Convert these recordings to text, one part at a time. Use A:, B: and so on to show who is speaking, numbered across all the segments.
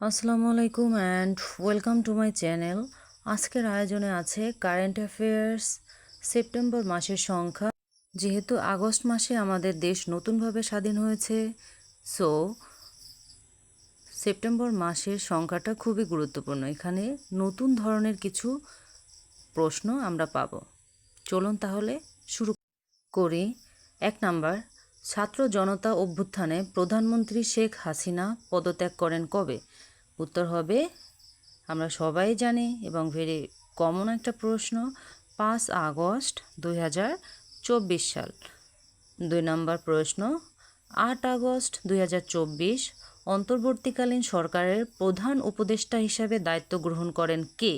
A: আসসালামু আলাইকুম and welcome to my channel. আজকের আয়োজনে আছে কারেন্ট অ্যাফেয়ার্স সেপ্টেম্বর মাসের সংখ্যা। যেহেতু আগস্ট মাসে আমাদের দেশ নতুনভাবে স্বাধীন হয়েছে সো সেপ্টেম্বর মাসের সংখ্যাটা খুবই গুরুত্বপূর্ণ। এখানে নতুন ধরনের কিছু প্রশ্ন আমরা পাব। চলুন তাহলে শুরু করি। এক নাম্বার, ছাত্র জনতা অভ্যুত্থানে প্রধানমন্ত্রী শেখ হাসিনা পদত্যাগ করেন কবে? উত্তর হবে, আমরা সবাই জানি এবং ভেরি কমন একটা প্রশ্ন, পাঁচ আগস্ট দুই হাজার চব্বিশ সাল। দুই নম্বর প্রশ্ন, আট আগস্ট দুই হাজার চব্বিশ অন্তর্বর্তীকালীন সরকারের প্রধান উপদেষ্টা হিসাবে দায়িত্ব গ্রহণ করেন কে?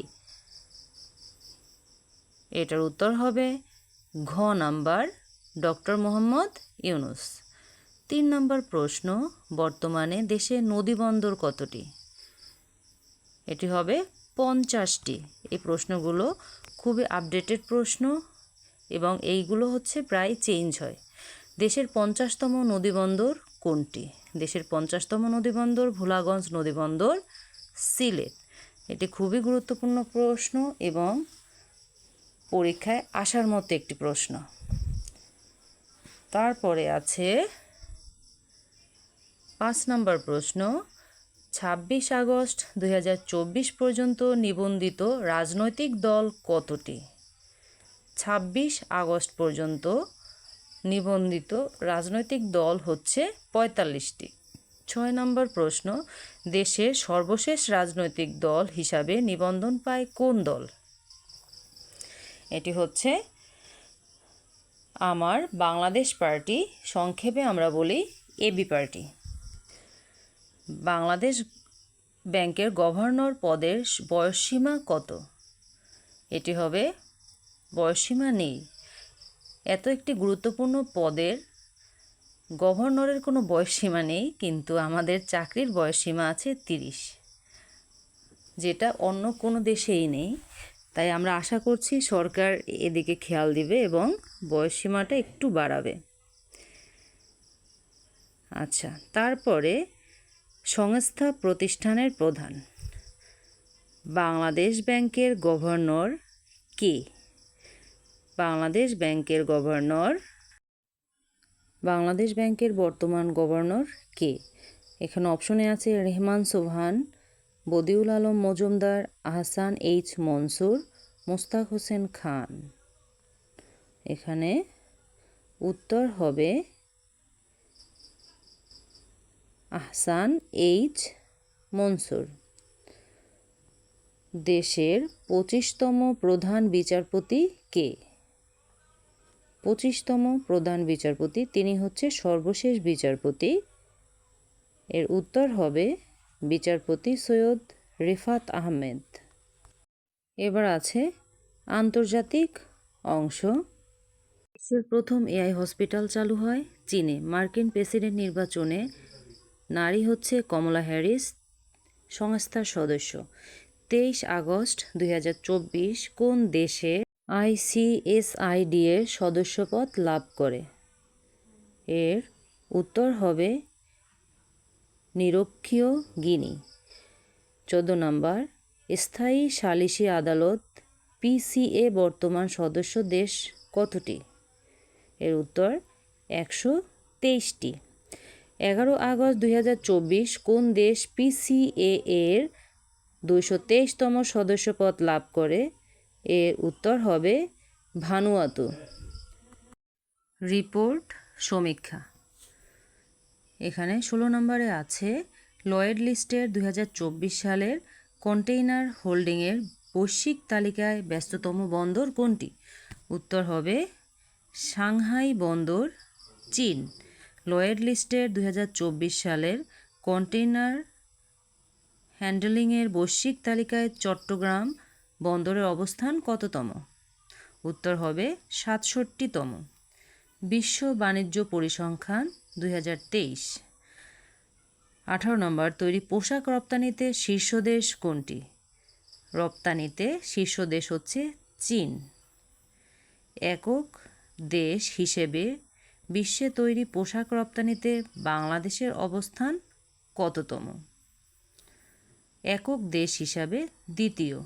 A: এটার উত্তর হবে ঘ নাম্বার, ডক্টর মোহাম্মদ ইউনুস। তিন নম্বর প্রশ্ন, বর্তমানে দেশে নদীবন্দর কতটি? এটি হবে পঞ্চাশটি। এই প্রশ্নগুলো খুবই আপডেটেড প্রশ্ন এবং এইগুলো হচ্ছে প্রায় চেঞ্জ হয়। দেশের পঞ্চাশতম নদীবন্দর কোনটি? দেশের পঞ্চাশতম নদীবন্দর ভোলাগঞ্জ নদীবন্দর সিলেট। এটি খুবই গুরুত্বপূর্ণ প্রশ্ন এবং পরীক্ষায় আসার মতো একটি প্রশ্ন। তারপরে আছে পাঁচ নম্বর প্রশ্ন। ছাব্বিশ আগস্ট দু হাজার চব্বিশ পর্যন্ত নিবন্ধিত রাজনৈতিক দল কতটি? ছাব্বিশ আগস্ট পর্যন্ত নিবন্ধিত রাজনৈতিক দল হচ্ছে পঁয়তাল্লিশটি। ছয় নম্বর প্রশ্ন, দেশের সর্বশেষ রাজনৈতিক দল হিসাবে নিবন্ধন পায় কোন দল? এটি হচ্ছে আমার বাংলাদেশ পার্টি, সংক্ষেপে আমরা বলি এবি পার্টি। বাংলাদেশ ব্যাংকের গভর্নর পদের বয়সসীমা কত? এটি হবে বয়সসীমা নেই। এত একটি গুরুত্বপূর্ণ পদের গভর্নরের কোনো বয়সসীমা নেই, কিন্তু আমাদের চাকরির বয়সসীমা আছে তিরিশ। যেটা অন্য কোনো দেশেই নেই। তাই আমরা আশা করছি সরকার এদিকে খেয়াল দিবে এবং বয়সসীমাটা একটু বাড়াবে। আচ্ছা তারপরে সংস্থা প্রতিষ্ঠানের প্রধান। বাংলাদেশ ব্যাংকের গভর্নর কে? বাংলাদেশ ব্যাংকের গভর্নর বাংলাদেশ ব্যাংকের বর্তমান গভর্নর কে? এখানে অপশনে আছে রেহমান সোহান বদিউল আলম মজুমদার, আহসান এইচ মনসুর, মোস্তাক হোসেন খান। এখানে উত্তর হবে আহসান এইচ মনসুর। দেশের পঁচিশতম প্রধান বিচারপতি কে? পঁচিশতম প্রধান বিচারপতি, তিনি হচ্ছে সর্বশেষ বিচারপতি। এর উত্তর হবে বিচারপতি সৈয়দ রিফাত আহমেদ। এবার আছে আন্তর্জাতিক অংশ। বিশ্বের প্রথম এআই হসপিটাল চালু হয় চীনে। মার্কিন প্রেসিডেন্ট নির্বাচনে নারী হচ্ছে কমলা হ্যারিস, সংস্থার সদস্য। তেইশ আগস্ট দু হাজার চব্বিশ, কোন দেশে আইসিএসআইডি এর সদস্যপদ লাভ করে? এর উত্তর হবে নিরক্ষীয় গিনি। চোদ্দ নম্বর, স্থায়ী সালিসি আদালত পিসিএ বর্তমান সদস্য দেশ কতটি? এর উত্তর, একশো তেইশটি। এগারো আগস্ট দুই হাজার চব্বিশ কোন দেশ পিসিএ এর দুইশো তেইশতম সদস্যপদ লাভ করে? এর উত্তর হবে ভানুয়াতু। রিপোর্ট সমীক্ষা। এখানে ষোলো নম্বরে আছে লয়েড লিস্টের দু হাজার চব্বিশ সালের কন্টেইনার হোল্ডিংয়ের বৈশ্বিক তালিকায় ব্যস্ততম বন্দর কোনটি? উত্তর হবে সাংহাই বন্দর, চীন। লয়েড লিস্টের দু হাজার চব্বিশ সালের কন্টেইনার হ্যান্ডলিংয়ের বৈশ্বিক তালিকায় চট্টগ্রাম বন্দরের অবস্থান কততম? উত্তর হবে সাতষট্টিতম। বিশ্ব বাণিজ্য পরিসংখ্যান দুই হাজার তেইশ। আঠারো নম্বর, তৈরি পোশাক রপ্তানিতে শীর্ষ দেশ কোনটি? রপ্তানিতে শীর্ষ দেশ হচ্ছে চীন। একক দেশ হিসেবে বিশ্বে তৈরি পোশাক রপ্তানিতে বাংলাদেশের অবস্থান কততম? একক দেশ হিসাবে দ্বিতীয়।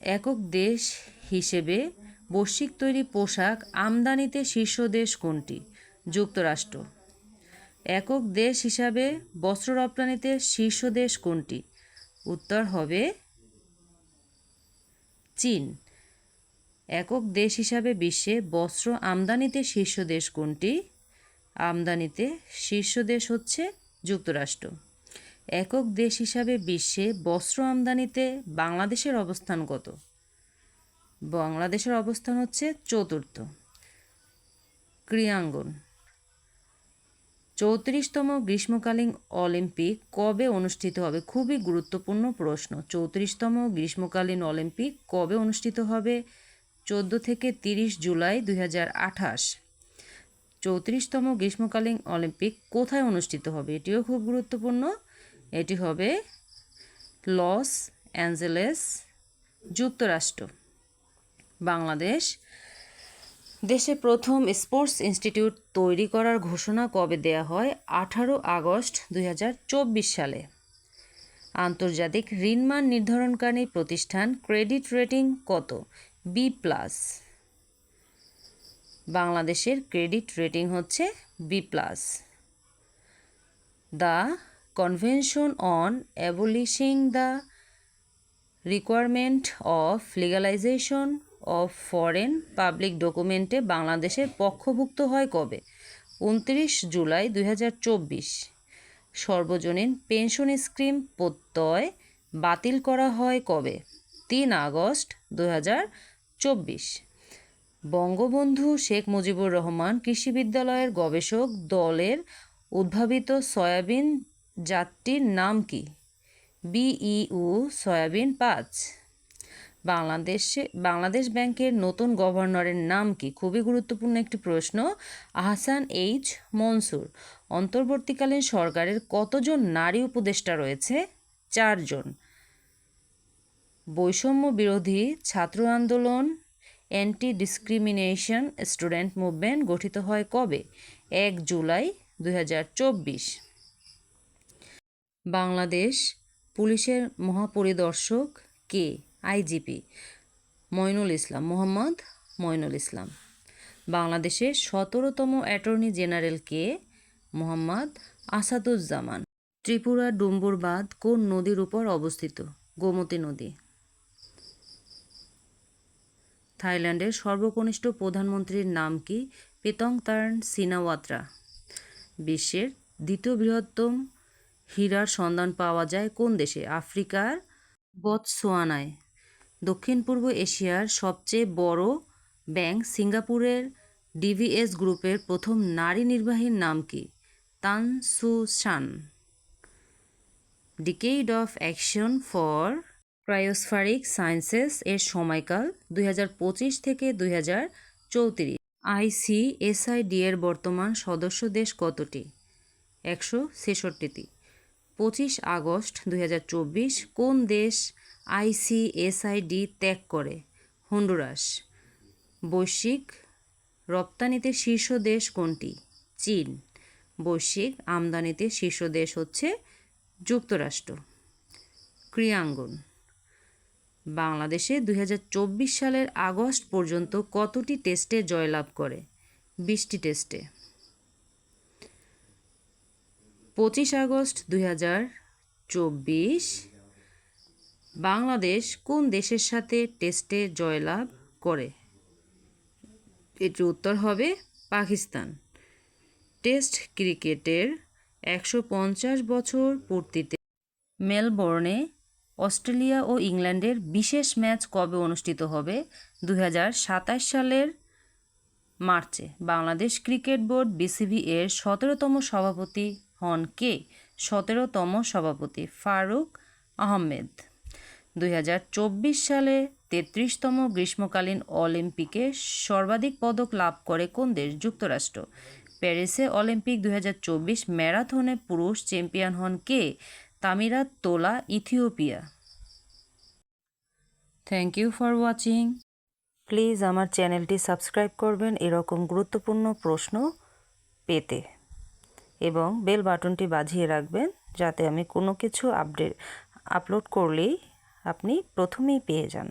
A: একক দেশ হিসেবে বৈশ্বিক তৈরি পোশাক আমদানিতে শীর্ষ দেশ কোনটি? যুক্তরাষ্ট্র। একক দেশ হিসাবে বস্ত্র রপ্তানিতে শীর্ষ দেশ কোনটি? উত্তর হবে চীন। একক দেশ হিসাবে বিশ্বে বস্ত্র আমদানিতে শীর্ষ দেশ কোনটি? আমদানিতে শীর্ষ দেশ হচ্ছে যুক্তরাষ্ট্র। একক দেশ হিসাবে বিশ্বে বস্ত্র আমদানিতে বাংলাদেশের অবস্থান কত? বাংলাদেশের অবস্থান হচ্ছে চতুর্থ। ক্রিয়াঙ্গন চৌত্রিশতম গ্রীষ্মকালীন অলিম্পিক কবে অনুষ্ঠিত হবে? খুবই গুরুত্বপূর্ণ প্রশ্ন। চৌত্রিশতম গ্রীষ্মকালীন অলিম্পিক কবে অনুষ্ঠিত হবে? চোদ্দ থেকে তিরিশ জুলাই দুই হাজার আঠাশ। চৌত্রিশতম গ্রীষ্মকালীন অলিম্পিক কোথায় অনুষ্ঠিত হবে? এটিও খুব গুরুত্বপূর্ণ। এটি হবে লস অ্যাঞ্জেলেস যুক্তরাষ্ট্র। বাংলাদেশ, দেশে প্রথম স্পোর্টস ইনস্টিটিউট তৈরি করার ঘোষণা কবে দেয়া হয়? আঠারো আগস্ট দুই হাজার চব্বিশ সালে। আন্তর্জাতিক ঋণমান নির্ধারণকারী প্রতিষ্ঠান ক্রেডিট রেটিং কত? বি প্লাস বাংলাদেশের ক্রেডিট রেটিং হচ্ছে B plus the convention on abolishing the requirement of legalization of foreign public ডকুমেন্টে বাংলাদেশের পক্ষভুক্ত হয় কবে? উনত্রিশ জুলাই দু হাজার চব্বিশ। সর্বজনীন পেনশন স্কিম প্রত্যয় বাতিল করা হয় কবে? তিন আগস্ট দু হাজার বঙ্গবন্ধু শেখ মুজিবুর রহমান কৃষি বিদ্যালয়ের গবেষক দলের উদ্ভাবিত সয়াবিন জাতটির নাম কি? বিইউ সয়াবিন পাঁচ। বাংলাদেশে, বাংলাদেশ ব্যাংকের নতুন গভর্নরের নাম কি? খুবই গুরুত্বপূর্ণ একটি প্রশ্ন। আহসান এইচ মনসুর। অন্তর্বর্তীকালীন সরকারের কতজন নারী উপদেষ্টা রয়েছে? চারজন। বৈষম্য বিরোধী ছাত্র আন্দোলন অ্যান্টি ডিসক্রিমিনেশন স্টুডেন্ট মুভমেন্ট গঠিত হয় কবে? এক জুলাই দু হাজার চব্বিশ। বাংলাদেশ পুলিশের মহাপরিদর্শক কে? আইজিপি মইনুল ইসলাম, মোহাম্মদ মইনুল ইসলাম। বাংলাদেশের সতেরোতম অ্যাটর্নি জেনারেল কে? মোহাম্মদ আসাদুজ্জামান। ত্রিপুরা ডুম্বুরবাদ কোন নদীর উপর অবস্থিত? গোমতী নদী। থাইল্যান্ডের সর্বকনিষ্ঠ প্রধানমন্ত্রীর নাম কি? Paetongtarn Shinawatra. বিশ্বের দ্বিতীয় বৃহত্তম হীরার সন্ধান পাওয়া যায় কোন দেশে? আফ্রিকার বতসোয়ানায় দক্ষিণ পূর্ব এশিয়ার সবচেয়ে বড় ব্যাংক সিঙ্গাপুরের ডিভিএস গ্রুপের প্রথম নারী নির্বাহীর নাম কি? Tan Su Shan. Decade of action for cryospheric sciences এর সময়কাল দুই হাজার থেকে দুই চৌত্রিশ। আইসিএসআইডি এর বর্তমান সদস্য দেশ কতটি? একশো ছেষট্টিটি। পঁচিশ আগস্ট দুই হাজার চব্বিশ কোন দেশ আইসিএসআইডি ত্যাগ করে? হন্ডুরাস। বৈশ্বিক রপ্তানিতে শীর্ষ দেশ কোনটি? চীন। বৈশ্বিক আমদানিতে শীর্ষ দেশ হচ্ছে যুক্তরাষ্ট্র। ক্রিয়াঙ্গন। বাংলাদেশে দুই হাজার চব্বিশ সালের আগস্ট পর্যন্ত কতটি টেস্টে জয়লাভ করে? বিশটি টেস্টে। পঁচিশ আগস্ট দুই বাংলাদেশ কোন দেশের সাথে টেস্টে জয়লাভ করে? এটির উত্তর হবে পাকিস্তান। টেস্ট ক্রিকেটের একশো পঞ্চাশ বছর পূর্তিতে মেলবোর্নে অস্ট্রেলিয়া ও ইংল্যান্ডের বিশেষ ম্যাচ কবে অনুষ্ঠিত হবে? দুই হাজার সাতাশ সালের মার্চে বাংলাদেশ ক্রিকেট বোর্ড বিসিবি এর সতেরোতম সভাপতি হন কে? সতেরোতম সভাপতি ফারুক আহমেদ। দুই হাজার চব্বিশ সালে তেত্রিশতম গ্রীষ্মকালীন অলিম্পিকে সর্বাধিক পদক লাভ করে কোন দেশ? যুক্তরাষ্ট্র। প্যারিসে অলিম্পিক দুই হাজার চব্বিশ ম্যারাথনে পুরুষ চ্যাম্পিয়ন হন কে? Tamirat Tola Ethiopia. Thank you for watching please আমার চ্যানেলটি সাবস্ক্রাইব করবেন এরকম গুরুত্বপূর্ণ প্রশ্ন পেতে। এবং বেল বাটনটি বাজিয়ে রাখবেন যাতে আমি কোনো কিছু আপডেট আপলোড করলেই আপনি প্রথমেই পেয়ে যান।